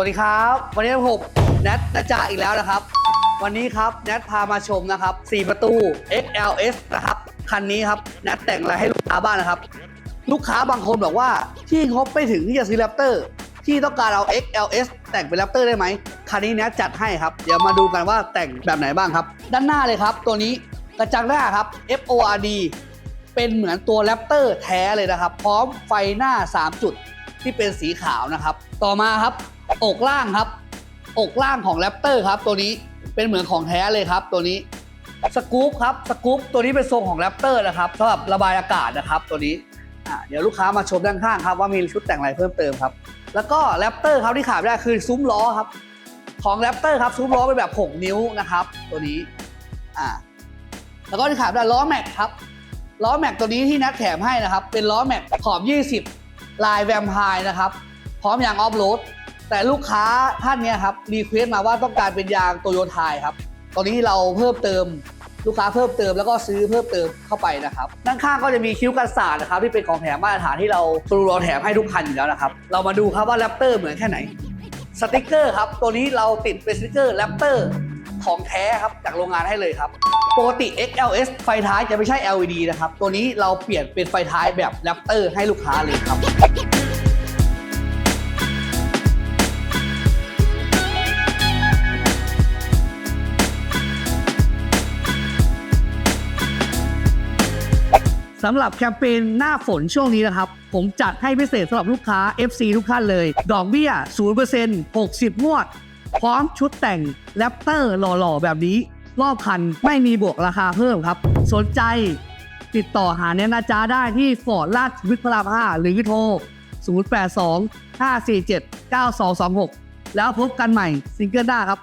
สวัสดีครับ วันนี้ผมแนทนะจ่าอีกแล้วนะครับ วันนี้ครับแนทพามาชมนะครับ 4 ประตู XLS นะครับ คันนี้ครับแนทแต่งอะไรให้ลูกค้าบ้างนะครับ ลูกค้าบางคนบอกว่าที่งบไม่ถึงที่จะซื้อแรปเตอร์ที่ต้องการเอา XLS แต่งเป็นแรปเตอร์ได้ไหม คันนี้แนทจัดให้ครับ เดี๋ยวมาดูกันว่าแต่งแบบไหนบ้างครับ ด้านหน้าเลยครับ ตัวนี้กระจังหน้าครับ FORD เป็นเหมือนตัวแรปเตอร์แท้เลยนะครับ พร้อมไฟหน้า 3 จุดที่เป็นสีขาวนะครับ ต่อมาครับ อกล่างครับ อกล่างของแรปเตอร์ครับตัวนี้เป็นเหมือนของแท้เลยครับตัวนี้สกู๊ปครับสกู๊ปตัวนี้เป็นทรงของแรปเตอร์นะครับสำหรับระบายอากาศนะครับตัวนี้เดี๋ยวลูกค้ามาชมด้านข้างครับว่ามีชุดแต่งอะไรเพิ่มเติมครับ แล้วก็แรปเตอร์ครับที่ขาดไม่ได้คือซุ้มล้อครับ ของแรปเตอร์ครับซุ้มล้อเป็นแบบ 6 นิ้วนะครับ ตัวนี้อ่าแล้วก็ที่ขาดไม่ได้ล้อแม็กครับล้อแม็กตัวนี้ที่นัดแถมให้นะครับ เป็นล้อแม็กขอบ 20 ลายแวมไพร์นะครับ พร้อมยางออฟโรด แต่ลูกค้าท่านเนี้ยครับรีเควส์มาว่าต้องการเป็นยางโตโยต้าครับ ตอนนี้เราเพิ่มเติมลูกค้าเพิ่มเติมแล้วก็ซื้อเพิ่มเติมเข้าไปนะครับด้านข้างก็จะมีคิ้วกันศาสตร์นะครับที่เป็นของแถมมาตรฐานที่เราตรูราแถมให้ทุกคันอยู่แล้วนะครับ เรามาดูครับว่าแรปเตอร์เหมือนแค่ไหนสติกเกอร์ครับตัวนี้เราติดเป็นสติกเกอร์แรปเตอร์ของแท้ครับจากโรงงานให้เลยครับปกติ XLS ไฟท้ายจะไม่ใช่ LED นะครับ ตัวนี้เราเปลี่ยนเป็นไฟท้ายแบบแรปเตอร์ให้ลูกค้าเลยครับ สำหรับแคมเปญหน้าฝนช่วงนี้นะครับ ผมจัดให้พิเศษสำหรับลูกค้า FC ทุกท่านเลย ดอกเบี้ย 0% 60 งวด พร้อมชุดแต่งแรปเตอร์หล่อๆ แบบนี้ รอบคันไม่มีบวกราคาเพิ่มครับ สนใจติดต่อหาเนยนาจาได้ที่ฟอร์ดลาดวิทพระราม5หรือโทร 082 547 9226 แล้วพบกันใหม่ซิงเกิลหน้าครับ